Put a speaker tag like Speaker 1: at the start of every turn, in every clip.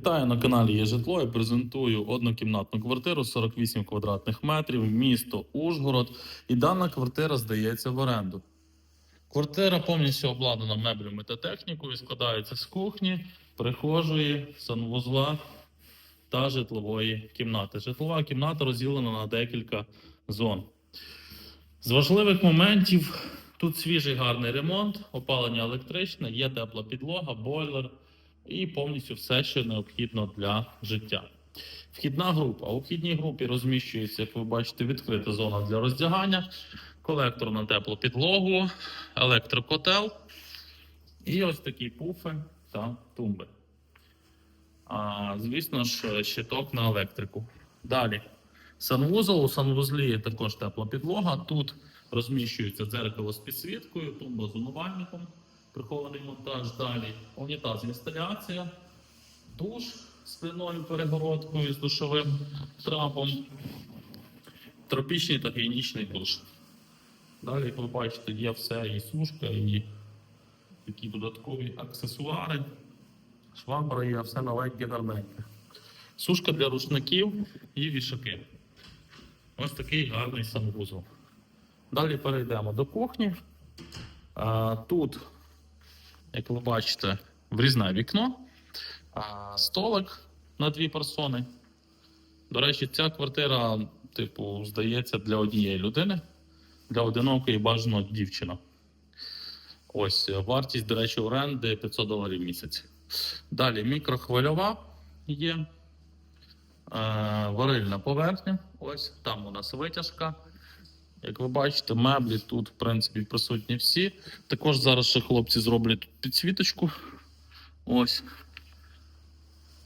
Speaker 1: Вітаю на каналі Є житло. Я презентую однокімнатну квартиру 48 квадратних метрів, місто Ужгород. І дана квартира здається в оренду. Квартира повністю обладнана меблями та технікою, складається з кухні, прихожої, санвузла та житлової кімнати. Житлова кімната розділена на декілька зон. З важливих моментів тут свіжий гарний ремонт, опалення електричне, є тепла підлога, бойлер і повністю все, що необхідно для життя. Вхідна група. У вхідній групі розміщується, як ви бачите, відкрита зона для роздягання, колектор на теплу підлогу, електрокотел і ось такі пуфи та тумби. А, звісно ж, щиток на електрику. Далі. Санвузол. У санвузлі також тепла підлога. Тут розміщується дзеркало з підсвіткою, тумба з умивальником, прихований монтаж. Далі унітаз інсталяція, душ з пильною перегородкою з душовим трапом, тропічний та гігієнічний душ. Далі, як ви бачите, є все, і сушка, і такі додаткові аксесуари. Швабра є, все новеньке, гарненьке. Сушка для рушників і вішаки. Ось такий гарний санвузол. Далі перейдемо до кухні. Тут, як ви бачите, врізне вікно, столик на дві персони. До речі, ця квартира, типу, здається, для однієї людини, для одинокої бажано дівчина. Ось вартість, до речі, оренди 500 доларів в місяць. Далі мікрохвильова є. Е, варильна поверхня. Ось там у нас витяжка. Як ви бачите, меблі тут, в принципі, присутні всі. Також зараз ще хлопці зроблять тут підсвіточку. Ось.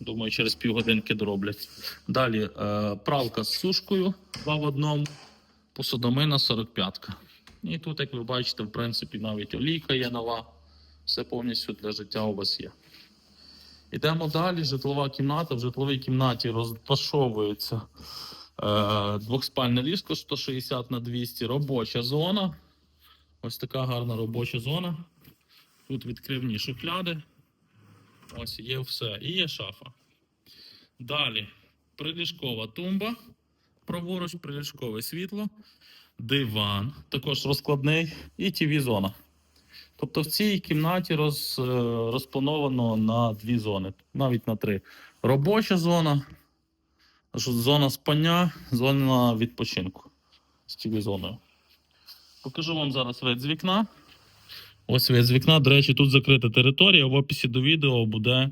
Speaker 1: Думаю, через півгодинки дороблять. Далі е, правка з сушкою два в одному, посудомийна 45. І тут, як ви бачите, в принципі, навіть олійка є нова. Все повністю для життя у вас є. Йдемо далі. Житлова кімната. В житловій кімнаті розташовується двохспальне ліжко 160 на 200, робоча зона. Ось така гарна робоча зона. Тут відкривні шухляди. Ось є все. І є шафа. Далі приліжкова тумба. Праворуч приліжкове світло, диван, також розкладний і тв зона Тобто в цій кімнаті роз, е, розплановано на дві зони, навіть на три. Робоча зона, зона спання, зона відпочинку з тв зоною Покажу вам зараз вид з вікна. Ось вид з вікна. До речі, тут закрита територія. В описі до відео буде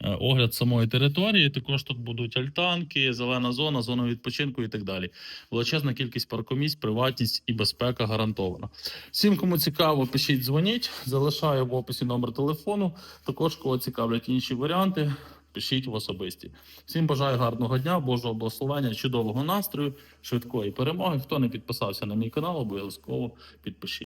Speaker 1: е, огляд самої території. Також тут будуть альтанки, зелена зона, зона відпочинку і так далі. Величезна кількість паркомісць, приватність і безпека гарантована. Всім, кому цікаво, пишіть, дзвоніть. Залишаю в описі номер телефону. Також, кого цікавлять інші варіанти, пишіть в особисті. Всім бажаю гарного дня, Божого благословення, чудового настрою, швидкої перемоги. Хто не підписався на мій канал, обов'язково підпишіть.